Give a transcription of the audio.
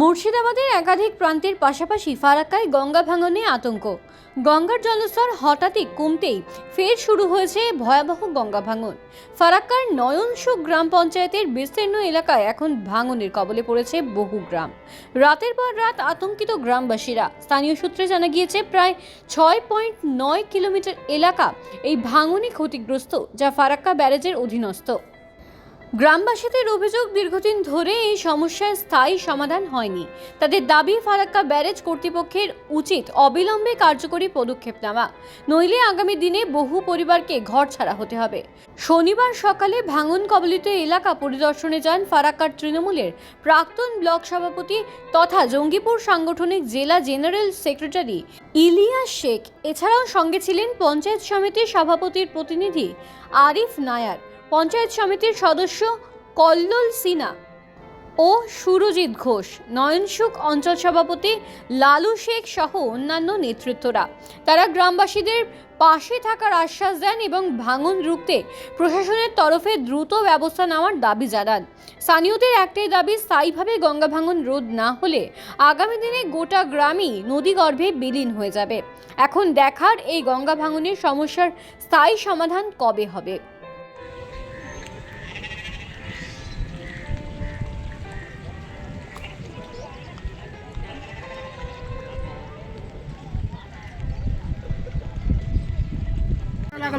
মুর্শিদাবাদের একাধিক প্রান্তের পাশাপাশি ফারাক্কায় গঙ্গা ভাঙনে আতঙ্ক। গঙ্গার জলস্তর হঠাৎই কমতেই ফের শুরু হয়েছে ভয়াবহ গঙ্গা ভাঙন। ফারাক্কার নয়নসুখ গ্রাম পঞ্চায়েতের বিস্তীর্ণ এলাকায় এখন ভাঙনের কবলে পড়েছে বহু গ্রাম। রাতের পর রাত আতঙ্কিত গ্রামবাসীরা, স্থানীয় সূত্রে জানা গিয়েছে, প্রায় ছয় পয়েন্ট নয় কিলোমিটার এলাকা এই ভাঙনে ক্ষতিগ্রস্ত, যা ফারাক্কা ব্যারেজের অধীনস্থ। গ্রামবাসীদের অভিযোগ দীর্ঘদিন ধরে এই সমস্যার স্থায়ী সমাধান হয়নি। তাদের দাবি, ফারাক্কা ব্যারেজ কর্তৃপক্ষের উচিত অবিলম্বে কার্যকরী পদক্ষেপ নেওয়া। নইলে আগামী দিনে বহু পরিবারকে ঘর ছাড়া হতে হবে। শনিবার সকালে ভাঙন কবলিত এলাকা পরিদর্শনে যান ফারাক্কার তৃণমূলের প্রাক্তন ব্লক সভাপতি তথা জঙ্গিপুর সাংগঠনিক জেলা জেনারেল সেক্রেটারি ইলিয়াস শেখ, এছাড়াও সঙ্গে ছিলেন পঞ্চায়েত সমিতির সভাপতির প্রতিনিধি আরিফ নায়ার, পঞ্চায়েত সমিতির সদস্য কল্লোল সিনা ও সুরজিৎ ঘোষ, নয়নসুখ অঞ্চল সভাপতি, লালু শেখ সহ অন্যান্য নেতৃত্বরা। তারা গ্রামবাসীদের পাশে থাকার আশ্বাস দেন এবং ভাঙন রুখতে প্রশাসনের তরফে দ্রুত ব্যবস্থা নেওয়ার দাবি জানান। স্থানীয়দের একটাই দাবি, স্থায়ীভাবে গঙ্গা ভাঙন রোধ না হলে আগামী দিনে গোটা গ্রামই নদীগর্ভে বিলীন হয়ে যাবে। এখন দেখার এই গঙ্গা ভাঙনের সমস্যার স্থায়ী সমাধান কবে হবে?